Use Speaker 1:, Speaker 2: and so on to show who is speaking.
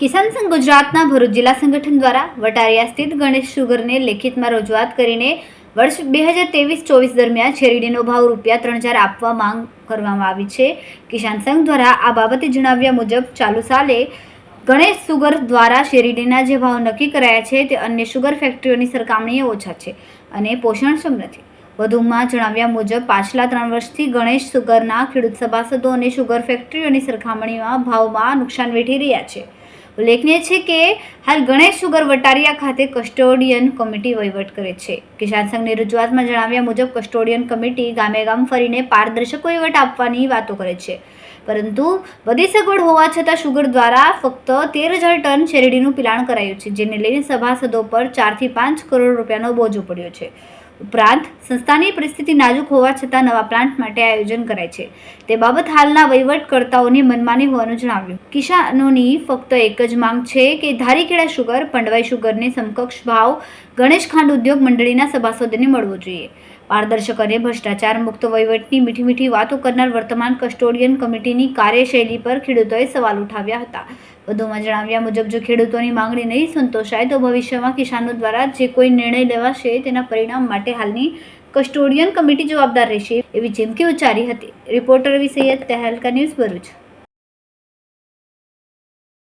Speaker 1: કિસાન સંઘ ગુજરાતના ભરૂચ જિલ્લા સંગઠન દ્વારા વટારિયા સ્થિત ગણેશ સુગરને લેખિતમાં રજૂઆત કરીને વર્ષ બે હજાર ત્રેવીસ ચોવીસ દરમિયાન શેરડીનો ભાવ રૂપિયા ત્રણ હજાર આપવા માંગ કરવામાં આવી છે. કિસાન સંઘ દ્વારા આ બાબતે જણાવ્યા મુજબ, ચાલુ સાલે ગણેશ સુગર દ્વારા શેરડીના જે ભાવ નક્કી કરાયા છે તે અન્ય સુગર ફેક્ટરીઓની સરખામણીએ ઓછા છે અને પોષણક્ષમ નથી. વધુમાં જણાવ્યા મુજબ, પાછલા ત્રણ વર્ષથી ગણેશ સુગરના ખેડૂત સભાસદો અને સુગર ફેક્ટરીઓની સરખામણીમાં ભાવમાં નુકસાન વેઠી રહ્યા છે. ઉલ્લેખનીય છે કે હાલ ગણેશ સુગર વટારિયા ખાતે કસ્ટોડિયન કમિટી વહીવટ કરે છે. કિસાન સંઘની રજૂઆતમાં જણાવ્યા મુજબ કસ્ટોડિયન કમિટી ગામે ગામ ફરીને પારદર્શક વહીવટ આપવાની વાતો કરે છે. પરંતુ બધી સગવડ હોવા છતાં શુગર દ્વારા ફક્ત તેર હજાર ટન શેરડીનું પિલાણ કરાયું છે, જેને લઈને સભાસદો પર ચારથી પાંચ કરોડ રૂપિયાનો બોજો પડ્યો છે. ઉપરાંત સંસ્થાની પરિસ્થિતિ નાજુક હોવા છતાં નવા પ્લાન્ટ માટે આયોજન કરાય છે. તે બાબત હાલના વહીવટકર્તાઓની મનમાની હોવાનું જણાવ્યું. કિસાનોની ફક્ત એક જ માંગ છે કે ધારીખેડા શુગર પંડવાઈ શુગરને સમકક્ષ ભાવ ગણેશ ખાંડ ઉદ્યોગ મંડળીના સભાસદોને મળવો જોઈએ. પારદર્શક અને ભ્રષ્ટાચાર મુક્ત વહીવટની મીઠી મીઠી વાતો કરનાર વર્તમાન કસ્ટોડિયન કમિટીની કાર્યશૈલી પર ખેડૂતોએ સવાલ ઉઠાવ્યા હતા. વધુમાં જણાવ્યા મુજબ, જો ખેડૂતોની માંગણી નહીં સંતોષાય, તો ભવિષ્યમાં કિસાનો દ્વારા જે કોઈ નિર્ણય લેવાશે, તેના પરિણામ માટે હાલની કસ્ટોડિયન કમિટી જવાબદાર રહેશે, એવી ચીમકી ઉચ્ચારી હતી. રિપોર્ટર વિશે તહેલકા ન્યૂઝ ભરૂચ.